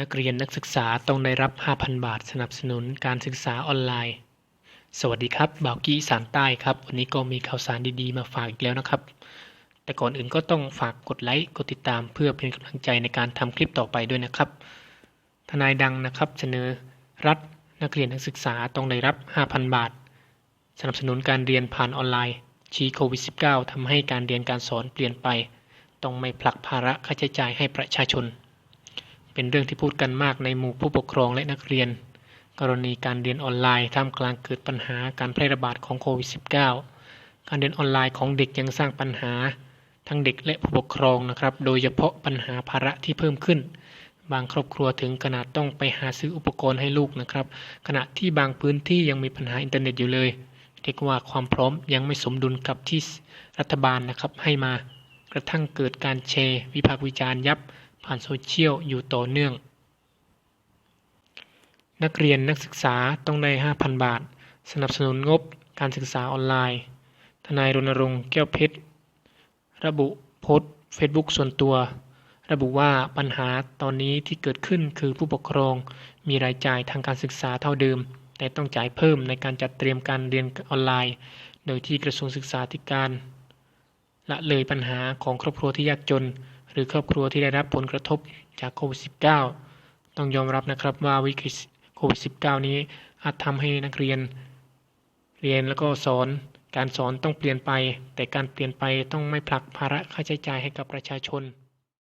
นักเรียนนักศึกษาต้องได้รับ 5,000 บาทสนับสนุนการศึกษาออนไลน์ สวัสดีครับบ่าวกี้สารใต้ครับ วันนี้ก็มีข่าวสารดีๆ มาฝากอีกแล้วนะครับ แต่ก่อนอื่นก็ต้องฝากกดไลค์ กดติดตามเพื่อเป็นกำลังใจในการทำคลิปต่อไปด้วยนะครับ ทนายดังนะครับ เสนอรัฐนักเรียนนักศึกษาต้องได้รับ 5,000 บาท สนับสนุนการเรียนผ่านออนไลน์ ชี้โควิด -19 ทำให้การเรียนการสอนเปลี่ยนไป ต้องไม่ผลักภาระค่าใช้จ่ายให้ประชาชน เป็นเรื่องที่พูดกันมากในหมู่ผู้ปกครองและนักเรียน กรณีการเรียนออนไลน์ท่ามกลางเกิดปัญหาการแพร่ระบาดของโควิด -19 การเรียนออนไลน์ของเด็กยังสร้างปัญหา ทั้งเด็กและผู้ปกครองนะครับ โดยเฉพาะปัญหาภาระที่เพิ่มขึ้น บางครอบครัวถึงขนาดต้องไปหาซื้ออุปกรณ์ให้ลูกนะครับ ขณะที่บางพื้นที่ยังมีปัญหาอินเทอร์เน็ตอยู่เลยเรียกว่าความพร้อมยังไม่สมดุลกับที่รัฐบาลนะครับให้มากระทั่งเกิดการแชร์ วิพากษ์วิจารณ์ยับ ผ่านโซเชียลอยู่ต่อเนื่อง นักเรียนนักศึกษาต้องได้ 5,000 บาท สนับสนุนงบการศึกษาออนไลน์ ทนายรณรงค์แก้วเพชร ระบุโพสต์เฟซบุ๊กส่วนตัว ระบุว่าปัญหาตอนนี้ที่เกิดขึ้นคือผู้ปกครองมีรายจ่ายทางการศึกษาเท่าเดิม แต่ต้องจ่ายเพิ่มในการจัดเตรียมการเรียนออนไลน์ โดยที่กระทรวงศึกษาธิการละเลยปัญหาของครอบครัวที่ยากจน หรือครอบครัวที่ได้รับผลกระทบจากโควิด -19 ต้องยอมรับนะครับว่าวิกฤตโควิด -19 นี้อาจทำให้นักเรียน เรียนแล้วก็สอนการสอนต้องเปลี่ยนไป แต่การเปลี่ยนไปต้องไม่ผลักภาระค่าใช้จ่ายให้กับประชาชน